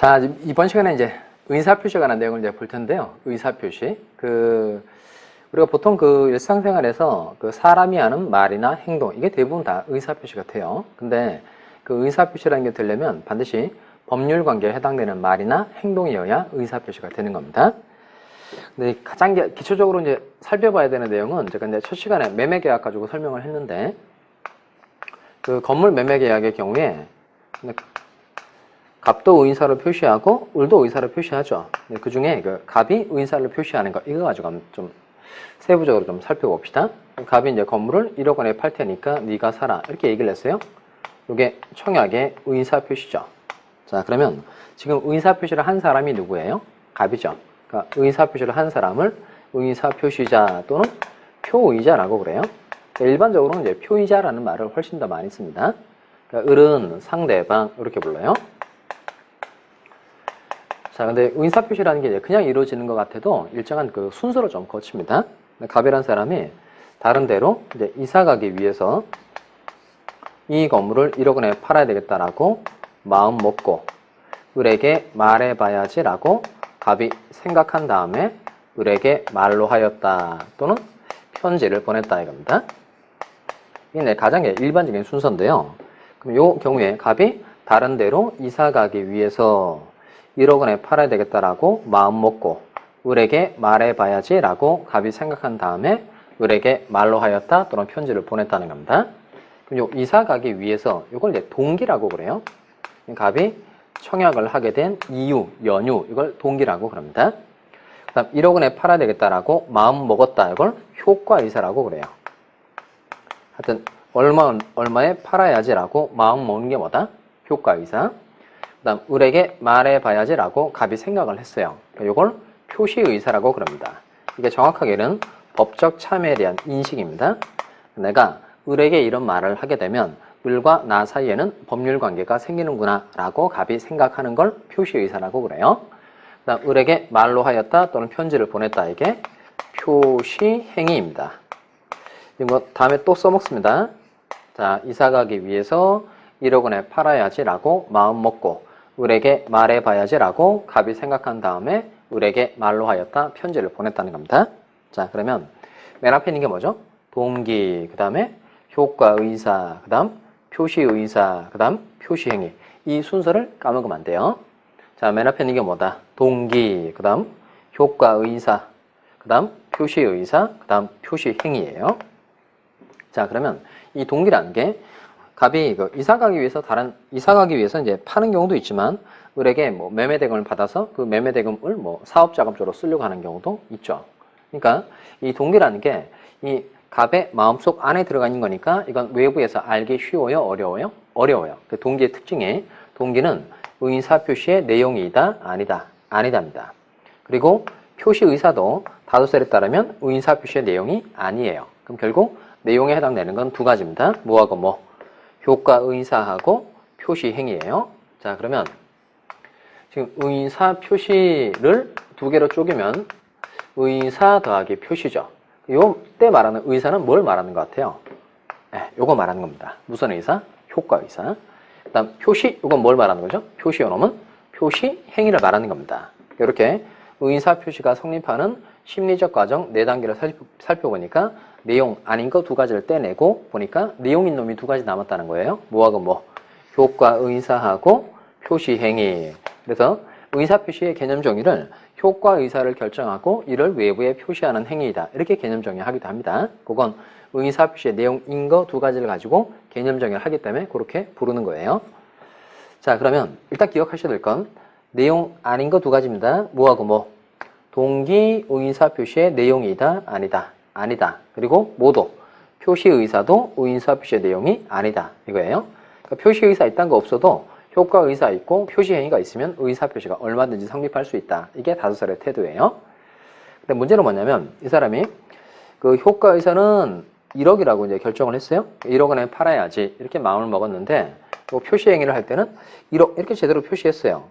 자, 이번 시간에 이제 의사표시에 관한 내용을 이제 볼 텐데요. 의사표시. 그, 우리가 보통 그 일상생활에서 그 사람이 하는 말이나 행동, 이게 대부분 다 의사표시 같아요. 근데 그 의사표시라는 게 되려면 반드시 법률 관계에 해당되는 말이나 행동이어야 의사표시가 되는 겁니다. 근데 가장 기- 기초적으로 이제 살펴봐야 되는 내용은 제가 이제 첫 시간에 매매 계약 가지고 설명을 했는데 그 건물 매매 계약의 경우에 갑도 의사로 표시하고 을도 의사로 표시하죠. 그 중에 그 갑이 의사를 표시하는 거 이거 가지고 좀 세부적으로 좀 살펴봅시다. 갑이 이제 건물을 1억 원에 팔 테니까 네가 사라 이렇게 얘기를 했어요. 이게 청약의 의사 표시죠. 자 그러면 지금 의사 표시를 한 사람이 누구예요? 갑이죠. 그러니까 의사 표시를 한 사람을 의사 표시자 또는 표의자라고 그래요. 그러니까 일반적으로는 이제 표의자라는 말을 훨씬 더 많이 씁니다. 그러니까 을은 상대방 이렇게 불러요. 자, 근데 의사표시라는 게 그냥 이루어지는 것 같아도 일정한 그 순서를 좀 거칩니다. 갑이라는 사람이 다른 데로 이제 이사 가기 위해서 이 건물을 1억 원에 팔아야 되겠다라고 마음 먹고 을에게 말해봐야지라고 갑이 생각한 다음에 을에게 말로 하였다 또는 편지를 보냈다 이겁니다. 이게 가장 일반적인 순서인데요. 그럼 이 경우에 갑이 다른 데로 이사 가기 위해서 1억 원에 팔아야 되겠다라고 마음 먹고 을에게 말해봐야지 라고 갑이 생각한 다음에 을에게 말로 하였다 또는 편지를 보냈다는 겁니다. 그럼 요 이사 가기 위해서 이걸 이제 동기라고 그래요. 갑이 청약을 하게 된 이유, 연유 이걸 동기라고 그럽니다. 그 다음 1억 원에 팔아야 되겠다라고 마음 먹었다 이걸 효과의사라고 그래요. 하여튼 얼마 얼마에 팔아야지라고 마음 먹는 게 뭐다? 효과의사. 그다음 을에게 말해봐야지라고 갑이 생각을 했어요. 이걸 표시의사라고 그럽니다. 이게 정확하게는 법적 참여에 대한 인식입니다. 내가 을에게 이런 말을 하게 되면 을과 나 사이에는 법률 관계가 생기는구나 라고 갑이 생각하는 걸 표시의사라고 그래요. 그다음 을에게 말로 하였다 또는 편지를 보냈다 이게 표시행위입니다. 이거 다음에 또 써먹습니다. 자 이사 가기 위해서 1억 원에 팔아야지라고 마음 먹고 을에게 말해봐야지라고 갑이 생각한 다음에 을에게 말로 하였다 편지를 보냈다는 겁니다. 자 그러면 맨 앞에 있는 게 뭐죠? 동기 그 다음에 효과 의사 그 다음 표시 의사 그 다음 표시 행위 이 순서를 까먹으면 안 돼요. 자 맨 앞에 있는 게 뭐다? 동기 그 다음 효과 의사 그 다음 표시 의사 그 다음 표시 행위예요. 자 그러면 이 동기라는 게 갑이 그 이사 가기 위해서 다른 이사 가기 위해서 이제 파는 경우도 있지만 을에게 뭐 매매 대금을 받아서 그 매매 대금을 뭐 사업 자금적으로 쓰려고 하는 경우도 있죠. 그러니까 이 동기라는 게 이 갑의 마음속 안에 들어가 있는 거니까 이건 외부에서 알기 쉬워요, 어려워요? 어려워요. 그 동기의 특징이 동기는 의사 표시의 내용이다, 아니다, 아니다입니다. 그리고 표시 의사도 다도셀에 따르면 의사 표시의 내용이 아니에요. 그럼 결국 내용에 해당되는 건 두 가지입니다. 뭐하고 뭐? 효과 의사하고 표시 행위예요. 자, 그러면 지금 의사 표시를 두 개로 쪼개면 의사 더하기 표시죠. 요때 말하는 의사는 뭘 말하는 것 같아요? 네, 요거 말하는 겁니다. 무슨 의사? 효과 의사. 그다음 표시, 이건 뭘 말하는 거죠? 표시 요놈은 표시 행위를 말하는 겁니다. 이렇게 의사 표시가 성립하는 심리적 과정 네 단계를 살펴보니까 내용 아닌 거 두 가지를 떼내고 보니까 내용인 놈이 두 가지 남았다는 거예요. 뭐하고 뭐? 효과 의사하고 표시 행위. 그래서 의사 표시의 개념 정의를 효과 의사를 결정하고 이를 외부에 표시하는 행위이다. 이렇게 개념 정의하기도 합니다. 그건 의사 표시의 내용인 거 두 가지를 가지고 개념 정의를 하기 때문에 그렇게 부르는 거예요. 자, 그러면 일단 기억하셔야 될 건 내용 아닌 거 두 가지입니다. 뭐하고 뭐? 동기 의사 표시의 내용이다, 아니다. 아니다. 그리고 모두 표시 의사도 의사 표시의 내용이 아니다. 이거예요. 그러니까 표시 의사 있다는 거 없어도 효과 의사 있고 표시 행위가 있으면 의사 표시가 얼마든지 성립할 수 있다. 이게 다수설의 태도예요. 근데 문제는 뭐냐면 이 사람이 그 효과 의사는 1억이라고 이제 결정을 했어요. 1억 원에 팔아야지 이렇게 마음을 먹었는데 그 표시 행위를 할 때는 1억 이렇게 제대로 표시했어요.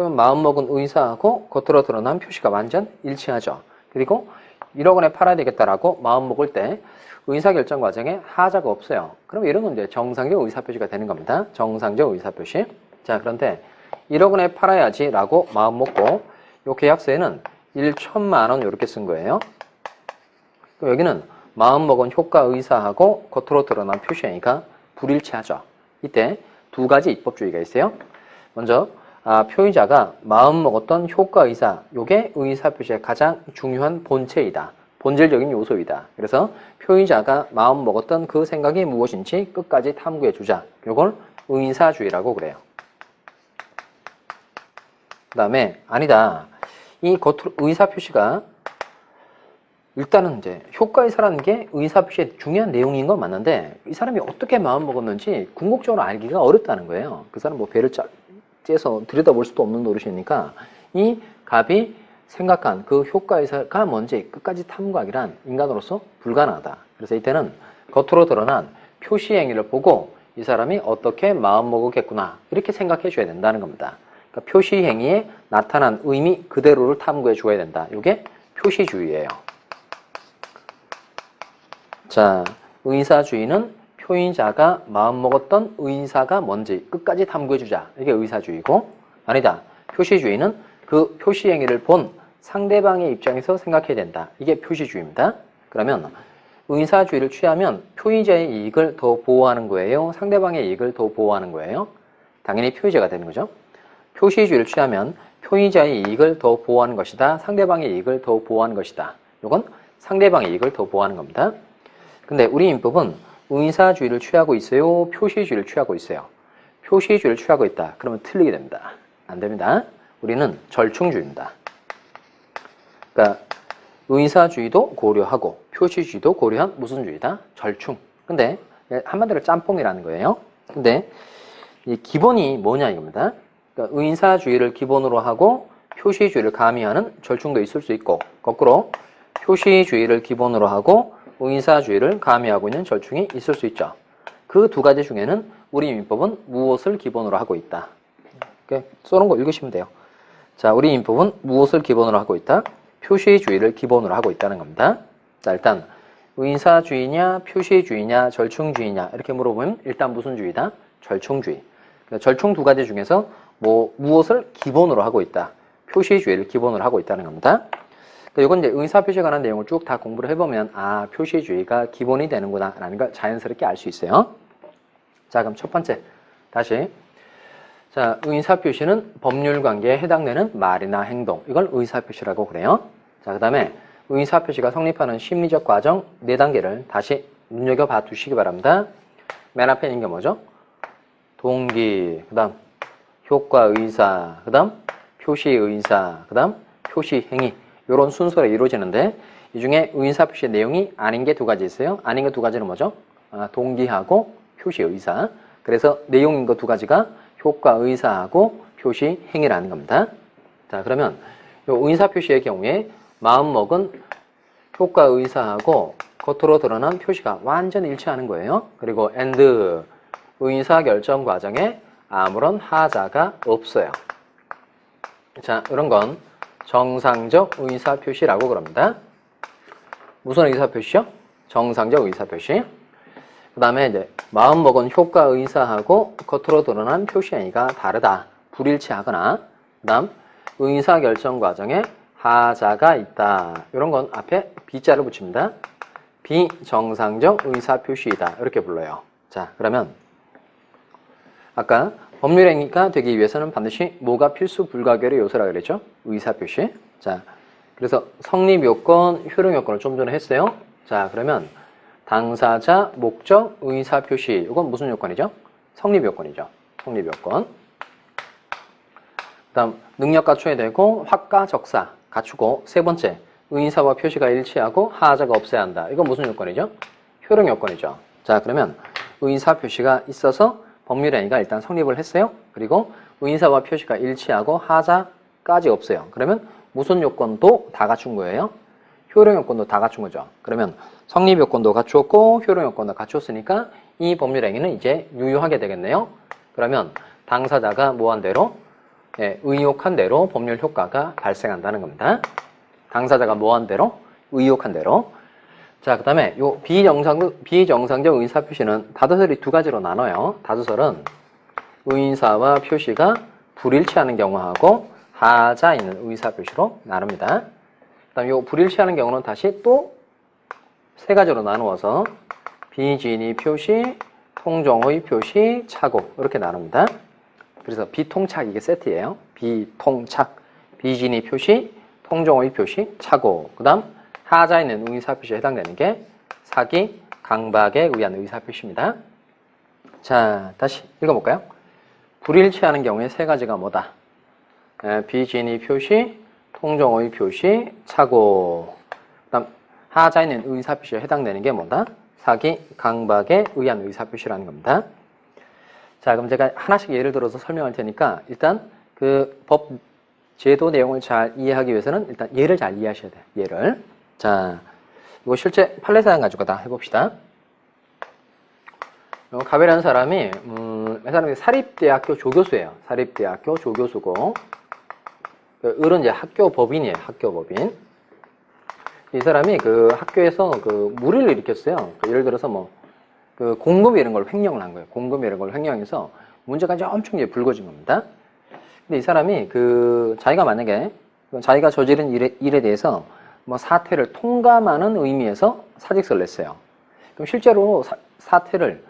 그러면 마음 먹은 의사하고 겉으로 드러난 표시가 완전 일치하죠. 그리고 1억 원에 팔아야 되겠다라고 마음 먹을 때 의사결정 과정에 하자가 없어요. 그럼 이런 건 이제 정상적 의사표시가 되는 겁니다. 정상적 의사표시. 자, 그런데 1억 원에 팔아야지 라고 마음 먹고 요 계약서에는 1천만 원 이렇게 쓴 거예요. 그럼 여기는 마음 먹은 효과 의사하고 겉으로 드러난 표시행위가 불일치하죠. 이때 두 가지 입법주의가 있어요. 먼저 아, 표의자가 마음 먹었던 효과 의사, 요게 의사 표시의 가장 중요한 본체이다. 본질적인 요소이다. 그래서 표의자가 마음 먹었던 그 생각이 무엇인지 끝까지 탐구해 주자. 요걸 의사주의라고 그래요. 그 다음에 아니다. 이 겉으로 의사 표시가 일단은 이제 효과 의사라는 게 의사 표시의 중요한 내용인 건 맞는데 이 사람이 어떻게 마음 먹었는지 궁극적으로 알기가 어렵다는 거예요. 그 사람 뭐 배를 짜, 째서 들여다볼 수도 없는 노릇이니까 이 갑이 생각한 그 효과 의사가 뭔지 끝까지 탐구하기란 인간으로서 불가능하다. 그래서 이때는 겉으로 드러난 표시 행위를 보고 이 사람이 어떻게 마음 먹었겠구나 이렇게 생각해 줘야 된다는 겁니다. 그러니까 표시 행위에 나타난 의미 그대로를 탐구해 줘야 된다. 이게 표시주의예요. 자, 의사주의는 표의자가 마음먹었던 의사가 뭔지 끝까지 탐구해주자. 이게 의사주의고 아니다. 표시주의는 그 표시 행위를 본 상대방의 입장에서 생각해야 된다. 이게 표시주의입니다. 그러면 의사주의를 취하면 표의자의 이익을 더 보호하는 거예요. 상대방의 이익을 더 보호하는 거예요. 당연히 표의자가 되는 거죠. 표시주의를 취하면 표의자의 이익을 더 보호하는 것이다. 상대방의 이익을 더 보호하는 것이다. 이건 상대방의 이익을 더 보호하는 겁니다. 근데 우리 민법은 의사주의를 취하고 있어요? 표시주의를 취하고 있어요? 표시주의를 취하고 있다. 그러면 틀리게 됩니다. 안 됩니다. 우리는 절충주의입니다. 그러니까 의사주의도 고려하고 표시주의도 고려한 무슨 주의다? 절충. 근데 한마디로 짬뽕이라는 거예요. 근데 이 기본이 뭐냐 이겁니다. 그러니까 의사주의를 기본으로 하고 표시주의를 가미하는 절충도 있을 수 있고 거꾸로 표시주의를 기본으로 하고 의사주의를 가미하고 있는 절충이 있을 수 있죠. 그 두 가지 중에는 우리 민법은 무엇을 기본으로 하고 있다. 이렇게 써놓은 거 읽으시면 돼요. 자, 우리 민법은 무엇을 기본으로 하고 있다? 표시주의를 기본으로 하고 있다는 겁니다. 자, 일단 의사주의냐, 표시주의냐, 절충주의냐 이렇게 물어보면 일단 무슨 주의다? 절충주의. 그러니까 절충 두 가지 중에서 뭐 무엇을 기본으로 하고 있다? 표시주의를 기본으로 하고 있다는 겁니다. 이건 이제 의사표시에 관한 내용을 쭉 다 공부를 해보면 아 표시주의가 기본이 되는구나 라는 걸 자연스럽게 알 수 있어요. 자 그럼 첫 번째 다시 자 의사표시는 법률관계에 해당되는 말이나 행동 이걸 의사표시라고 그래요. 자 그 다음에 의사표시가 성립하는 심리적 과정 네 단계를 다시 눈여겨봐 두시기 바랍니다. 맨 앞에 있는 게 뭐죠? 동기 그 다음 효과 의사 그 다음 표시 의사 그 다음 표시 행위 이런 순서로 이루어지는데 이 중에 의사 표시의 내용이 아닌 게 두 가지 있어요. 아닌 게 두 가지는 뭐죠? 아, 동기하고 표시 의사. 그래서 내용인 거 두 가지가 효과 의사하고 표시 행위라는 겁니다. 자 그러면 이 의사 표시의 경우에 마음먹은 효과 의사하고 겉으로 드러난 표시가 완전 일치하는 거예요. 그리고 and 의사 결정 과정에 아무런 하자가 없어요. 자 이런 건 정상적 의사표시라고 그럽니다. 무슨 의사표시요? 정상적 의사표시. 그 다음에 이제 마음먹은 효과 의사하고 겉으로 드러난 표시 행위가 다르다. 불일치하거나 그 다음 의사결정 과정에 하자가 있다. 이런 건 앞에 B자를 붙입니다. 비정상적 의사표시이다. 이렇게 불러요. 자 그러면 아까 법률행위가 되기 위해서는 반드시 뭐가 필수 불가결의 요소라 그랬죠? 의사표시. 자, 그래서 성립 요건, 효력 요건을 좀 전에 했어요. 자, 그러면 당사자, 목적, 의사표시. 이건 무슨 요건이죠? 성립 요건이죠. 성립 요건. 그 다음 능력 갖춰야 되고 확가, 적사 갖추고 세 번째 의사와 표시가 일치하고 하자가 없어야 한다. 이건 무슨 요건이죠? 효력 요건이죠. 자, 그러면 의사 표시가 있어서 법률행위가 일단 성립을 했어요. 그리고 의사와 표시가 일치하고 하자까지 없어요. 그러면 무슨 요건도 다 갖춘 거예요. 효력 요건도 다 갖춘 거죠. 그러면 성립 요건도 갖추었고 효력 요건도 갖추었으니까 이 법률행위는 이제 유효하게 되겠네요. 그러면 당사자가 뭐한 대로 예, 의혹한 대로 법률 효과가 발생한다는 겁니다. 당사자가 뭐한 대로 의혹한 대로 자, 그 다음에 요 비정상, 비정상적 의사 표시는 다도설이 두 가지로 나눠요. 다도설은 의사와 표시가 불일치하는 경우하고 하자 있는 의사 표시로 나눕니다. 그 다음 요 불일치하는 경우는 다시 또 세 가지로 나누어서 비진이 표시, 통정의 표시, 착오 이렇게 나눕니다. 그래서 비통착 이게 세트예요. 비통착, 비진이 표시, 통정의 표시, 착오. 그다음 하자 있는 의사 표시에 해당되는 게 사기, 강박에 의한 의사 표시입니다. 자, 다시 읽어볼까요? 불일치하는 경우에 세 가지가 뭐다? 에, 비진이 표시, 통정의 표시, 착오. 그다음 하자 있는 의사 표시에 해당되는 게 뭐다? 사기, 강박에 의한 의사 표시라는 겁니다. 자, 그럼 제가 하나씩 예를 들어서 설명할 테니까 일단 그 법 제도 내용을 잘 이해하기 위해서는 일단 예를 잘 이해하셔야 돼요. 예를. 자, 이거 실제 판례 사항 가지고 다 해봅시다. 요 가베라는 사람이 음, 이 사람이 사립대학교 조교수예요. 사립대학교 조교수고 그 을은 이제 학교 법인이에요. 학교 법인. 이 사람이 그 학교에서 그 무리를 일으켰어요. 그 예를 들어서 뭐 그 공금 이런 걸 횡령을 한 거예요. 공금 이런 걸 횡령해서 문제가 이제 엄청 이제 불거진 겁니다. 근데 이 사람이 그 자기가 만약에 자기가 저지른 일에, 일에 대해서 뭐 사퇴를 통감하는 의미에서 사직서를 냈어요. 그럼 실제로 사, 사퇴를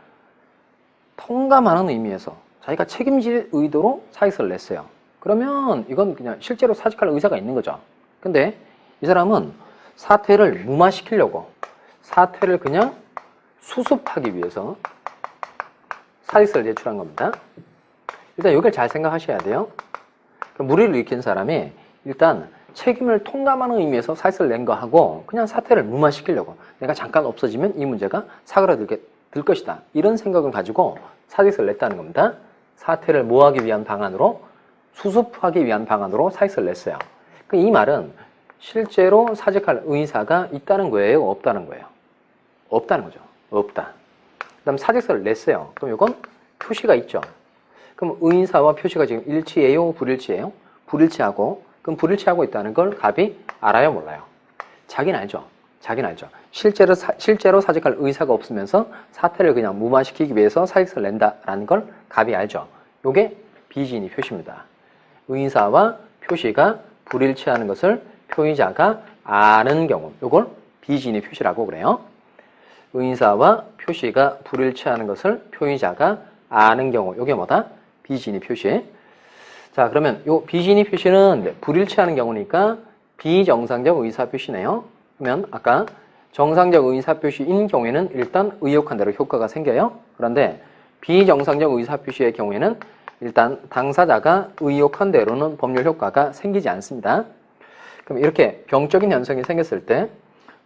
통감하는 의미에서 자기가 책임질 의도로 사직서를 냈어요. 그러면 이건 그냥 실제로 사직할 의사가 있는 거죠. 근데 이 사람은 사퇴를 무마시키려고 사퇴를 그냥 수습하기 위해서 사직서를 제출한 겁니다. 일단 여기를 잘 생각하셔야 돼요. 무리를 일으킨 사람이 일단 책임을 통감하는 의미에서 사직서를 낸 거하고 그냥 사퇴를 무마시키려고 내가 잠깐 없어지면 이 문제가 사그라들게 들 것이다. 이런 생각을 가지고 사직서를 냈다는 겁니다. 사퇴를 모하기 위한 방안으로 수습하기 위한 방안으로 사직서를 냈어요. 그이 말은 실제로 사직할 의사가 있다는 거예요? 없다는 거예요? 없다는 거죠. 없다. 그 다음 사직서를 냈어요. 그럼 이건 표시가 있죠. 그럼 의사와 표시가 지금 일치해요? 불일치해요? 불일치하고 그럼 불일치하고 있다는 걸 갑이 알아요? 몰라요? 자기는 알죠. 자기는 알죠. 실제로 사, 실제로 사직할 의사가 없으면서 사태를 그냥 무마시키기 위해서 사직서를 낸다라는 걸 갑이 알죠. 요게 비진이 표시입니다. 의사와 표시가 불일치하는 것을 표의자가 아는 경우 요걸 비진이 표시라고 그래요. 의사와 표시가 불일치하는 것을 표의자가 아는 경우 요게 뭐다? 비진이 표시. 자 그러면 요 비진이 표시는 불일치하는 경우니까 비정상적 의사 표시네요. 그러면 아까 정상적 의사 표시인 경우에는 일단 의혹한 대로 효과가 생겨요. 그런데 비정상적 의사 표시의 경우에는 일단 당사자가 의혹한 대로는 법률 효과가 생기지 않습니다. 그럼 이렇게 병적인 현상이 생겼을 때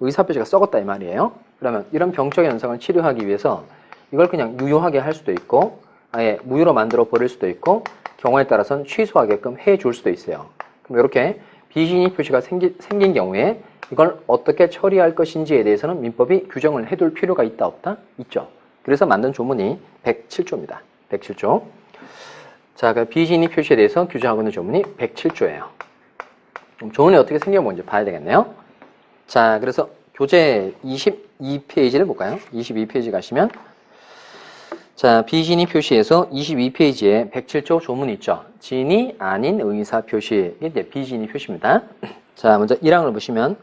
의사 표시가 썩었다 이 말이에요. 그러면 이런 병적 현상을 치료하기 위해서 이걸 그냥 유효하게 할 수도 있고 아예 무효로 만들어 버릴 수도 있고 경우에 따라서는 취소하게끔 해줄 수도 있어요. 그럼 이렇게 비진이 표시가 생기, 생긴 경우에 이걸 어떻게 처리할 것인지에 대해서는 민법이 규정을 해둘 필요가 있다 없다? 있죠. 그래서 만든 조문이 107조입니다. 107조. 자, 그 비진이 표시에 대해서 규정하고 있는 조문이 107조예요. 그럼 조문이 어떻게 생겨본지 봐야 되겠네요. 자, 그래서 교재 22페이지를 볼까요? 22페이지 가시면 자, 비진이 표시에서 22페이지에 107조 조문 있죠. 진이 아닌 의사 표시. 이게 비진이 표시입니다. 자, 먼저 1항을 보시면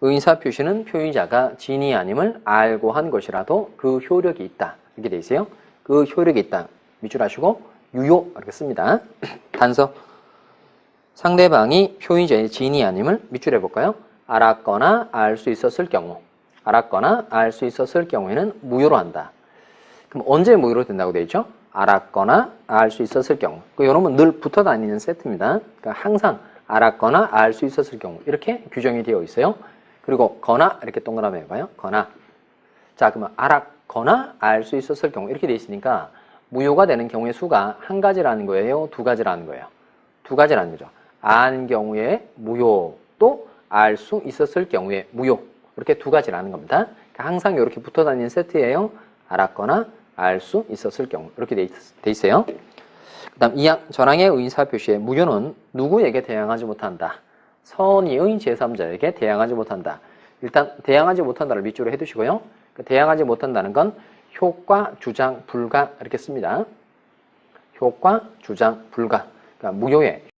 의사 표시는 표의자가 진이 아님을 알고 한 것이라도 그 효력이 있다. 이렇게 돼 있어요. 그 효력이 있다. 밑줄 하시고 유효 이렇게 씁니다. 단서 상대방이 표의자의 진이 아님을 밑줄 해 볼까요? 알았거나 알 수 있었을 경우 알았거나 알 수 있었을 경우에는 무효로 한다. 그럼 언제 무효로 된다고 되어 있죠? 알았거나 알 수 있었을 경우. 그 여러분 늘 붙어 다니는 세트입니다. 그러니까 항상 알았거나 알 수 있었을 경우 이렇게 규정이 되어 있어요. 그리고 거나 이렇게 동그라미 해봐요. 거나. 자 그러면 알았거나 알 수 있었을 경우 이렇게 되어 있으니까 무효가 되는 경우의 수가 한 가지라는 거예요. 두 가지라는 거예요. 두 가지라는 거죠. 안 경우에 무효 또 알 수 있었을 경우에 무효 이렇게 두 가지라는 겁니다. 그러니까 항상 이렇게 붙어 다니는 세트예요. 알았거나 알 수 있었을 경우 이렇게 돼, 있어요. 그다음 이항 전항의 의사 표시에 무효는 누구에게 대항하지 못한다. 선의의 제3자에게 대항하지 못한다. 일단 대항하지 못한다를 밑줄에 해두시고요. 그 대항하지 못한다는 건 효과, 주장, 불가 이렇게 씁니다. 효과, 주장, 불가. 그러니까 무효에